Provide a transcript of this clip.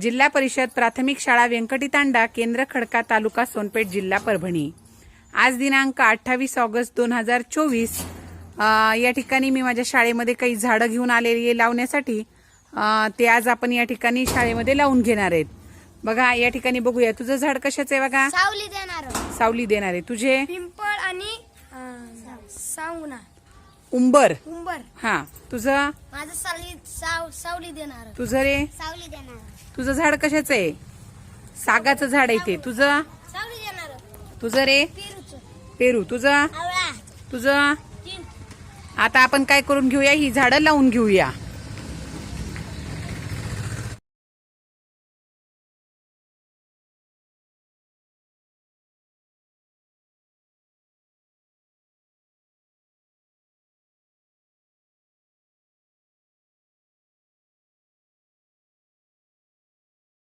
जिल्हा परिषद प्राथमिक शाळा व्यंकटीतांडा केंद्र खडका तालुका सोनपेठ जिल्हा परभणी. आज दिनांक अठ्ठावीस ऑगस्ट दोन हजार चोवीस या ठिकाणी मी माझ्या शाळेमध्ये काही झाडं घेऊन आलेली आहे लावण्यासाठी. ते आज आपण या ठिकाणी शाळेमध्ये लावून घेणार आहेत. बघा या ठिकाणी बघूया. तुझं झाड कशाचं आहे बघा? सावली देणार सावली देणार आहे. तुझे? पिंपळ आणि सावना. उंबर. उंबर. हा. तुझं? माझं सावली साव सावली देणार. तुझं रे? सावली देणार. तुझं झाड कशाचं आहे? सागाचं झाड आहे ते. तुझं? सावली देणार. तुझं रे? पेरूच. पेरू. तुझं? आवळा. तुझं? आता आपण काय करून घेऊया? ही झाडं लावून घेऊया.